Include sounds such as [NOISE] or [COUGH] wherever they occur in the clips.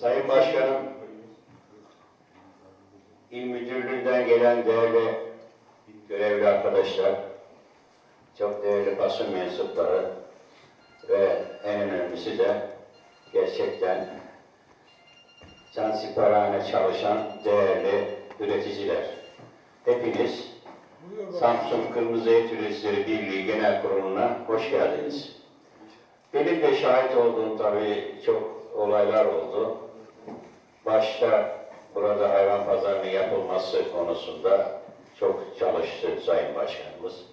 Sayın Başkanım, İl Müdürlüğü'nden gelen değerli görevli arkadaşlar, çok değerli basın mensupları ve en önemlisi de gerçekten cansiparhane çalışan değerli üreticiler. Hepiniz Samsun Kırmızı Et Üreticileri Birliği Genel Kurulu'na hoş geldiniz. Benim de şahit olduğum tabii çok olaylar oldu. Başta burada hayvan pazarının yapılması konusunda çok çalıştı Sayın Başkanımız.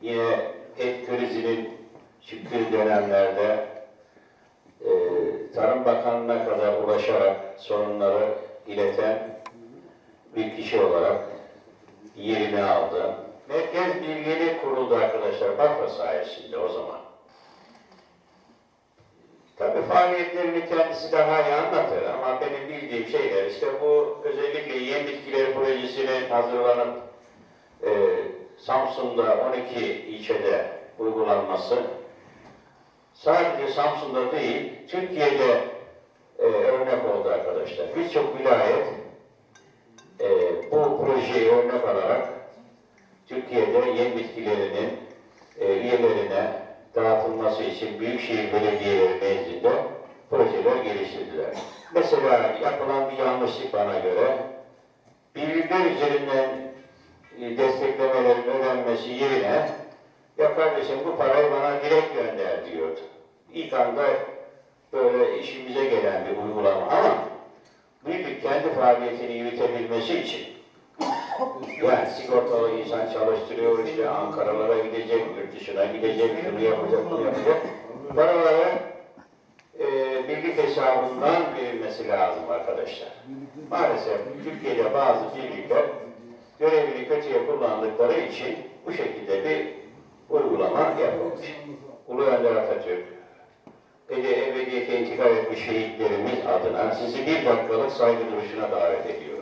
Yine et krizinin çıktığı dönemlerde e, Tarım Bakanlığı'na kadar ulaşarak sorunları ileten bir kişi olarak yerini aldı. Merkez Bilgili kuruldu arkadaşlar Bafra sayesinde o zaman. Faaliyetlerini kendisi daha iyi anlatır ama benim bildiğim şeyler işte bu özellikle yem bitkileri projesinin hazırlanıp e, Samsun'da 12 ilçede uygulanması sadece Samsun'da değil Türkiye'de e, örnek oldu arkadaşlar. Birçok vilayet e, bu projeyi örnek alarak Türkiye'de yem bitkilerinin e, üyelerine dağıtılması için büyükşehir belediyeleri nezdinde projeler geliştirdiler. Mesela yapılan bir yanlışlık bana göre birlikler üzerinden e, desteklemelerin ödenmesi yerine ya kardeşim bu parayı bana direkt gönder diyordu. İlk anda böyle işimize gelen bir uygulama ama birlik kendi faaliyetini yürütebilmesi için yani sigortalı insan çalıştırıyor işte Ankara'lara gidecek, yurt dışına gidecek, şunu yapacak, bunu yapacak. Paraları e, birlik hesabından verilmesi lazım arkadaşlar. Maalesef Türkiye'de bazı birlikler görevini kötüye kullandıkları için bu şekilde bir uygulama yapılmış. Ulu Önder Atatürk, Ede ebediyete intikal etmiş şehitlerimiz adına sizi bir dakikalık saygı duruşuna davet ediyorum.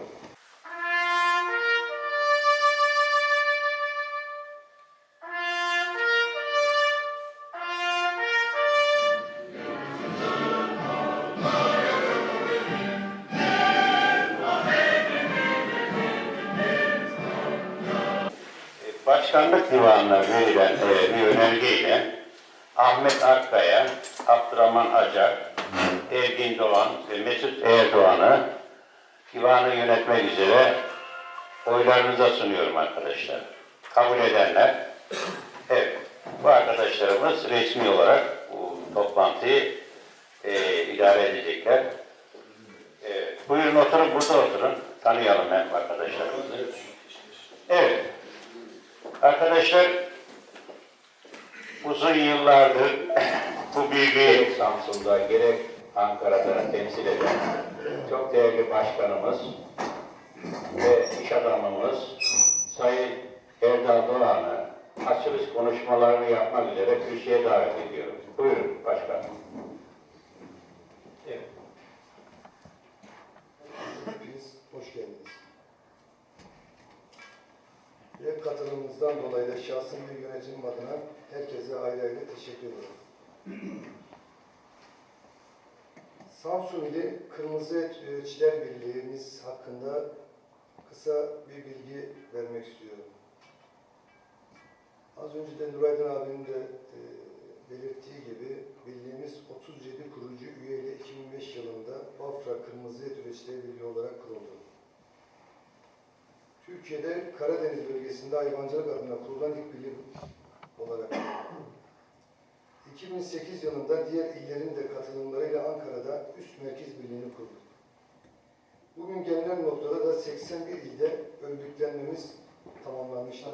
Başkanlık Divanı'na verilen e, bir önergeyle Ahmet Akkaya, Abdurrahman Acar, Ergin Doğan ve Mesut Erdoğan'ı divanı yönetmek üzere oylarınıza sunuyorum arkadaşlar. Kabul edenler, evet, bu arkadaşlarımız resmi olarak bu toplantıyı e, idare edecekler. E, buyurun oturun, burada oturun. Tanıyalım hem arkadaşlarımızı. Evet. Arkadaşlar uzun yıllardır [COUGHS] bu birliği Samsun'da gerek Ankara'da temsil eden çok değerli başkanımız ve iş adamımız Sayın Erdal Doğan'ı açılış konuşmalarını yapmak üzere kürsüye davet ediyorum. Buyurun başkanım. Evet. Hepiniz hoş geldiniz. Ve katılımınızdan dolayı da şahsım ve yönetimim adına herkese ayrı ayrı teşekkür ederim. İli Kırmızı Et Üreticiler Birliği'miz hakkında kısa bir bilgi vermek istiyorum. Az önce de Nuraydın abinin de e, belirttiği gibi birliğimiz 37 kurucu üyeyle 2005 yılında Bafra Kırmızı Et Üreticiler Birliği olarak kuruldu. Türkiye'de Karadeniz bölgesinde hayvancılık adına kurulan ilk birlik olarak 2008 yılında diğer illerin de katılımlarıyla Ankara'da üst merkez birliğini kurduk. Bugün gelinen noktada da 81 ilde örgütlenmemiz tamamlanmıştır.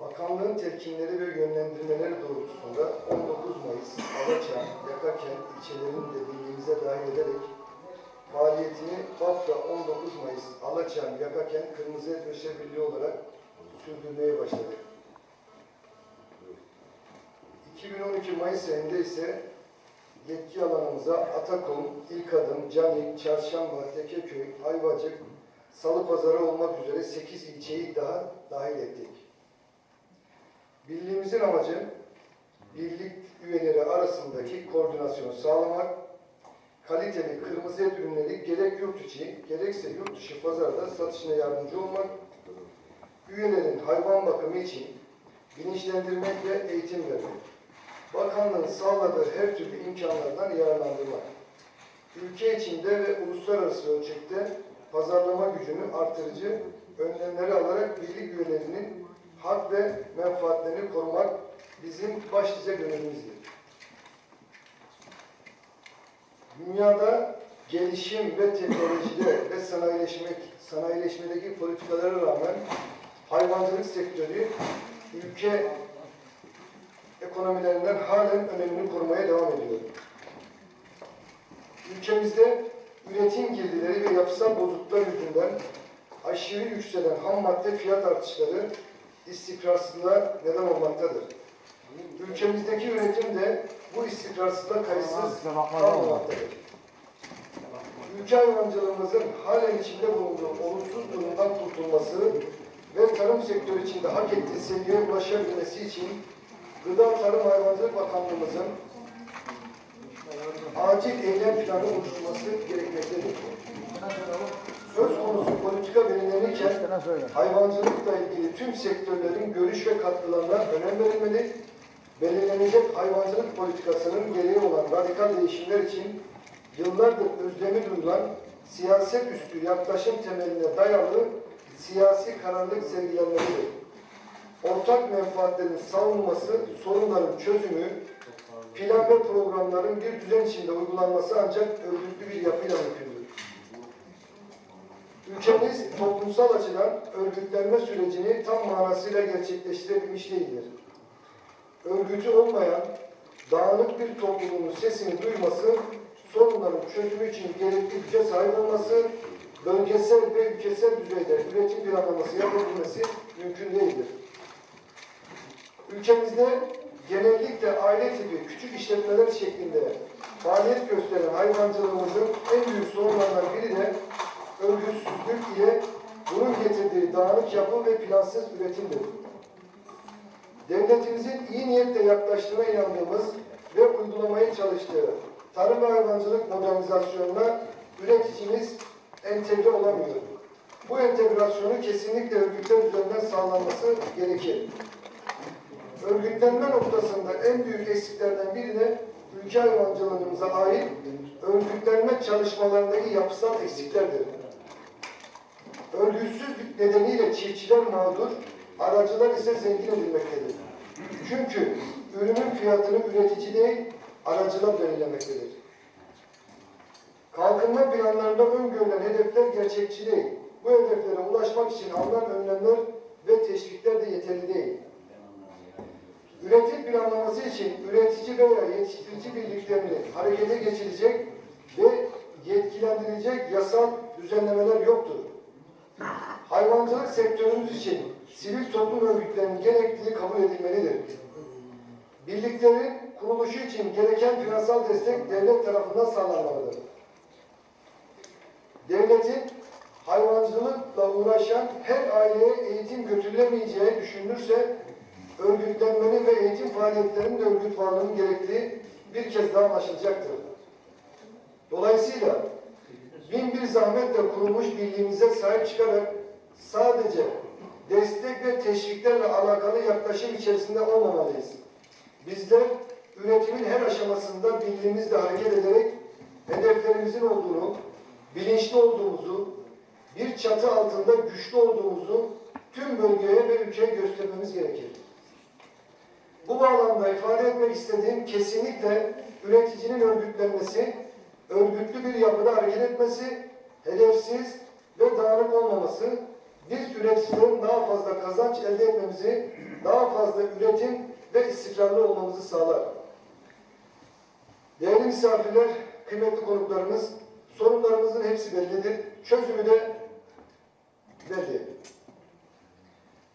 Bakanlığın telkinleri ve yönlendirmeleri doğrultusunda 19 Mayıs, Alaçam, Yakakent ilçelerini de birliğimize dahil ederek faaliyetini Bafra 19 Mayıs, Alaçam, Yakakent, Kırmızı Et Birliği olarak sürdürmeye başladık. 2012 Mayıs ayında ise yetki alanımıza Atakum, İlkadım, Canik, Çarşamba, Tekeköy, Ayvacık, Salıpazarı olmak üzere 8 ilçeyi daha dahil ettik. Birliğimizin amacı birlik üyeleri arasındaki koordinasyonu sağlamak, kaliteli kırmızı et ürünleri gerek yurt içi gerekse yurt dışı pazarda satışına yardımcı olmak, üyelerin hayvan bakımı için bilinçlendirmek ve eğitim vermek, bakanlığın sağladığı her türlü imkanlardan yararlandırmak, ülke içinde ve uluslararası ölçekte pazarlama gücünü artırıcı önlemleri alarak birlik üyelerinin hak ve menfaatlerini korumak bizim başlıca görevimizdir. Dünyada gelişim ve teknolojide [LAUGHS] ve sanayileşmek, sanayileşmedeki politikalara rağmen hayvancılık sektörü ülke ekonomilerinden halen önemini korumaya devam ediyor. Ülkemizde üretim girdileri ve yapısal bozukluklar yüzünden aşırı yükselen ham madde fiyat artışları istikrarsızlığa neden olmaktadır. Ülkemizdeki üretim de bu istikrarsızlığa kayıtsız kalmamaktadır. Ülke hayvancılığımızın halen içinde bulunduğu olumsuz durumdan kurtulması ve tarım sektörü içinde hak ettiği seviyeye ulaşabilmesi için Gıda Tarım Hayvancılık Bakanlığımızın acil eylem planı oluşturması gerekmektedir. Söz konusu politika belirlenirken hayvancılıkla ilgili tüm sektörlerin görüş ve katkılarına önem verilmeli, belirlenecek hayvancılık politikasının gereği olan radikal değişimler için yıllardır özlemi duyulan siyaset üstü yaklaşım temeline dayalı siyasi kararlılık sergilenmelidir. Ortak menfaatlerin savunması, sorunların çözümü, plan ve programların bir düzen içinde uygulanması ancak örgütlü bir yapıyla mümkündür. Ülkemiz toplumsal açıdan örgütlenme sürecini tam manasıyla gerçekleştirebilmiş değildir. Örgütü olmayan, dağınık bir toplumun sesini duyması, sorunların çözümü için gerekli güce sahip olması, bölgesel ve ülkesel düzeyde üretim planlaması yapabilmesi mümkün değildir. Ülkemizde genellikle aile tipi küçük işletmeler şeklinde faaliyet gösteren hayvancılığımızın en büyük sorunlarından biri de örgütsüzlük ile bunun getirdiği dağınık yapı ve plansız üretimdir. Devletimizin iyi niyetle yaklaştığına inandığımız ve uygulamaya çalıştığı tarım ve hayvancılık modernizasyonuna üreticimiz entegre olamıyor. Bu entegrasyonu kesinlikle örgütler üzerinden sağlanması gerekir. Örgütlenme noktasında en büyük eksiklerden biri de ülke hayvancılığımıza ait örgütlenme çalışmalarındaki yapısal eksiklerdir. Örgütsüzlük nedeniyle çiftçiler mağdur, aracılar ise zengin edilmektedir. Çünkü ürünün fiyatını üretici değil, aracılar belirlemektedir. Kalkınma planlarında öngörülen hedefler gerçekçi değil. Bu hedeflere ulaşmak için alınan önlemler ve teşvikler de yeterli değil. Üretim planlaması için üretici veya yetiştirici birliklerini harekete geçirecek ve yetkilendirilecek yasal düzenlemeler yoktur. Hayvancılık sektörümüz için sivil toplum örgütlerinin gerekliliği kabul edilmelidir. Birliklerin kuruluşu için gereken finansal destek devlet tarafından sağlanmalıdır. Devletin hayvancılıkla uğraşan her aileye eğitim götürülemeyeceği düşünülürse örgütlenmenin ve eğitim faaliyetlerinin de örgüt varlığının gerektiği bir kez daha anlaşılacaktır. Dolayısıyla bin bir zahmetle kurulmuş birliğimize sahip çıkarak sadece destek ve teşviklerle alakalı yaklaşım içerisinde olmamalıyız. Bizler üretimin her aşamasında birliğimizle hareket ederek hedeflerimizin olduğunu, bilinçli olduğumuzu, bir çatı altında güçlü olduğumuzu tüm bölgeye ve ülkeye göstermemiz gerekir. Bu bağlamda ifade etmek istediğim kesinlikle üreticinin örgütlenmesi, örgütlü bir yapıda hareket etmesi, hedefsiz ve dağınık olmaması, biz üreticilerin daha fazla kazanç elde etmemizi, daha fazla üretim ve istikrarlı olmamızı sağlar. Değerli misafirler, kıymetli konuklarımız, sorunlarımızın hepsi bellidir. Çözümü de belli.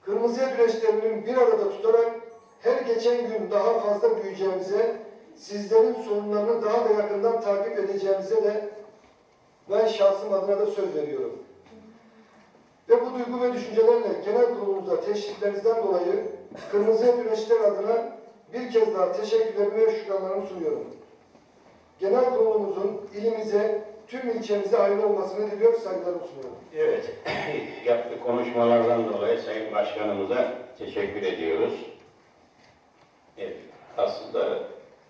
Kırmızı et üreticilerinin bir arada tutarak her geçen gün daha fazla büyüyeceğimize, sizlerin sorunlarını daha da yakından takip edeceğimize de ben şahsım adına da söz veriyorum. Ve bu duygu ve düşüncelerle genel kurulumuza teşviklerinizden dolayı Kırmızı Et adına bir kez daha teşekkürlerimi ve şükranlarımı sunuyorum. Genel kurulumuzun ilimize, tüm ilçemize hayırlı olmasını diliyor, saygılarımı sunuyorum. Evet, [LAUGHS] yaptığı konuşmalardan dolayı Sayın Başkanımıza teşekkür ediyoruz. Evet, aslında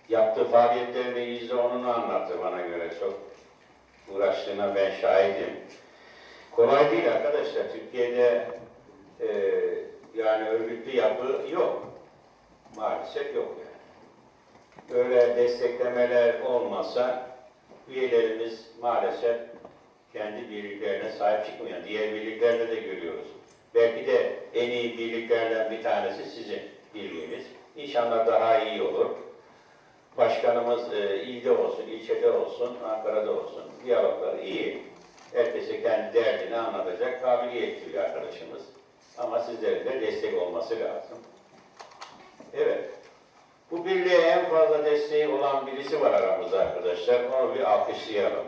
yaptığı faaliyetlerle yüzde onunu anlattı bana göre. Çok uğraştığına ben şahidim. Kolay değil arkadaşlar. Türkiye'de e, yani örgütlü yapı yok. Maalesef yok yani. Böyle desteklemeler olmasa üyelerimiz maalesef kendi birliklerine sahip çıkmıyor. Diğer birliklerde de görüyoruz. Belki de en iyi birliklerden bir tanesi sizin birliğiniz. İnşallah daha iyi olur. Başkanımız e, ilde olsun, ilçede olsun, Ankara'da olsun. Diyalogları iyi. Herkese kendi derdini anlatacak kabiliyetli bir arkadaşımız. Ama sizlerin de destek olması lazım. Evet. Bu birliğe en fazla desteği olan birisi var aramızda arkadaşlar. Onu bir alkışlayalım.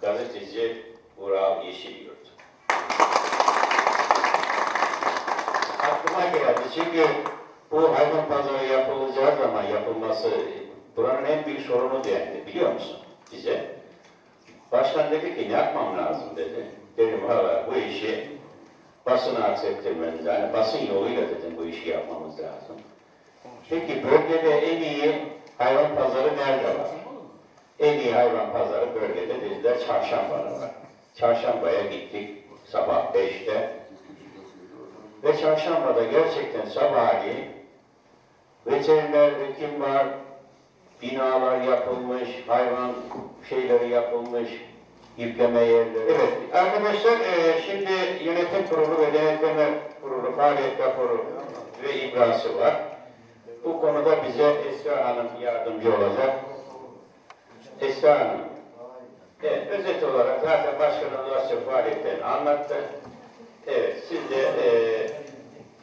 Gazeteci Vural Yeşilyurt. Aklıma geldi çünkü bu hayvan pazarı yapılacağı zaman yapılması buranın en büyük sorunu dendi biliyor musun bize? Başkan dedi ki ne yapmam lazım dedi. Dedim valla bu işi basına aksettirmemiz yani basın yoluyla dedim bu işi yapmamız lazım. Peki bölgede en iyi hayvan pazarı nerede var? En iyi hayvan pazarı bölgede dediler çarşambada var. Çarşambaya gittik sabah 5'te. Ve çarşambada gerçekten sabahleyin veteriner hekim var, binalar yapılmış, hayvan şeyleri yapılmış, yükleme yerleri. Evet, arkadaşlar e, şimdi yönetim kurulu ve denetleme kurulu faaliyet raporu ve ibrası var. Bu konuda bize Esra Hanım yardımcı olacak. Esra Hanım. Evet, özet olarak zaten başkanımız az çok faaliyetlerini anlattı. Evet, siz de e,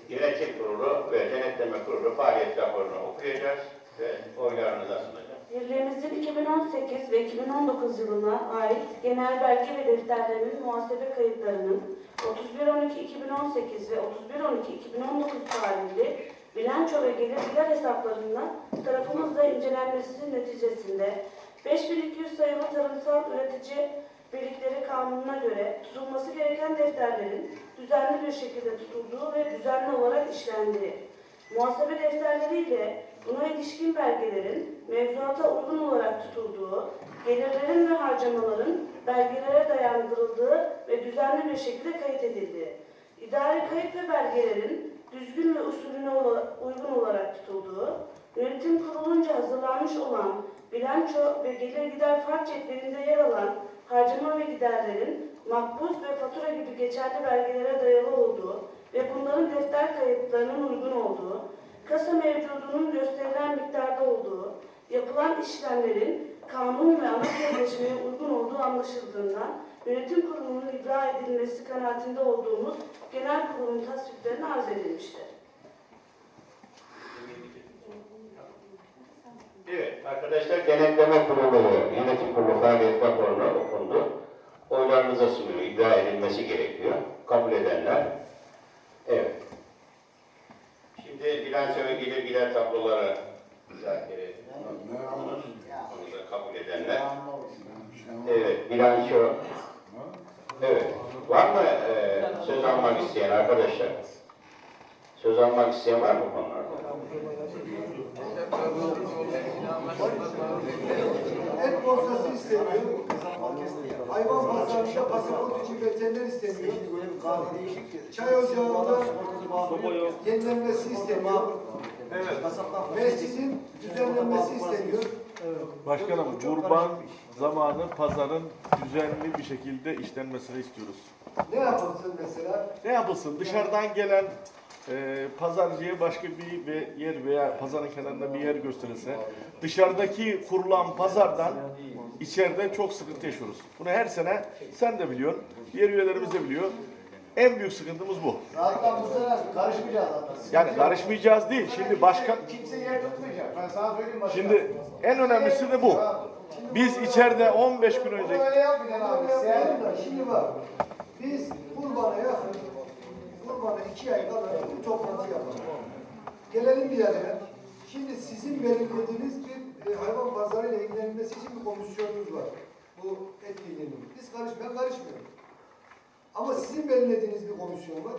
yönetim kurulu ve denetleme kurulu faaliyet raporunu okuyacağız ve oylarınıza sunacağız. Birliğimizin 2018 ve 2019 yılına ait genel belge ve defterlerinin muhasebe kayıtlarının 31.12.2018 ve 31.12.2019 tarihli bilanço ve gelir gider hesaplarına tarafımızla incelenmesi neticesinde 5200 sayılı tarımsal üretici birlikleri kanununa göre tutulması gereken defterlerin düzenli bir şekilde tutulduğu ve düzenli olarak işlendiği, muhasebe defterleriyle buna ilişkin belgelerin mevzuata uygun olarak tutulduğu, gelirlerin ve harcamaların belgelere dayandırıldığı ve düzenli bir şekilde kayıt edildiği, idari kayıt ve belgelerin düzgün ve usulüne uygun olarak tutulduğu, yönetim kurulunca hazırlanmış olan bilanço ve gelir gider fark cetvelinde yer alan harcama ve giderlerin makbuz ve fatura gibi geçerli belgelere dayalı olduğu ve bunların defter kayıtlarının uygun olduğu, kasa mevcudunun gösterilen miktarda olduğu, yapılan işlemlerin kanun ve ana sözleşmeye uygun olduğu anlaşıldığından yönetim kurulunun ibra edilmesi kanaatinde olduğumuz genel kurulun tasviplerine arz edilmiştir. Evet, arkadaşlar denetleme kurulu yönetim kurulu faaliyet raporunu okundu. Oylarınıza sunuyor, iddia edilmesi gerekiyor. Kabul edenler. Evet. Şimdi bilanço ve gelir gider tabloları müzakere ediyoruz. Onu da kabul edenler. Evet, bilanço. Evet. Var mı e, söz almak isteyen arkadaşlar? Söz almak isteyen var mı konularda? Et borsası isteniyor. Hayvan pazarında pasaport için veteriner isteniyor. Çay ocağında yenilenmesi isteniyor. Mescidin düzenlenmesi isteniyor. Başkanım kurban zamanı pazarın düzenli bir şekilde işlenmesini istiyoruz. Ne yapılsın mesela? Ne yapılsın? Dışarıdan gelen e, pazarcıya başka bir ve- yer veya pazarın kenarında bir yer gösterilse dışarıdaki kurulan pazardan içeride çok sıkıntı yaşıyoruz. Bunu her sene sen de biliyorsun, diğer üyelerimiz de biliyor. En büyük sıkıntımız bu. Zaten bu sene karışmayacağız zaten. Yani karışmayacağız değil. Şimdi başkan Kimse yer tutmayacak. Ben sana söyleyeyim başkan. şimdi en önemlisi de bu. Biz içeride 15 gün Bunu önce öyle yapmayacaksın abi. Sen Şimdi bak, biz kurbana iki ay kala bir toplantı yapalım. Gelelim bir araya, Şimdi sizin belirlediğiniz bir e, hayvan pazarıyla ilgilenmesi için bir komisyonunuz var. Bu etkinliğinin. Biz karış, ben karışmıyorum. Ama sizin belirlediğiniz bir komisyon var.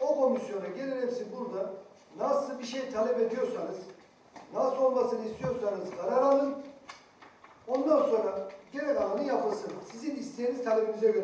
O komisyona gelen hepsi burada. Nasıl bir şey talep ediyorsanız, nasıl olmasını istiyorsanız karar alın. Ondan sonra gerek alanı yapılsın. Sizin isteğiniz talebinize göre.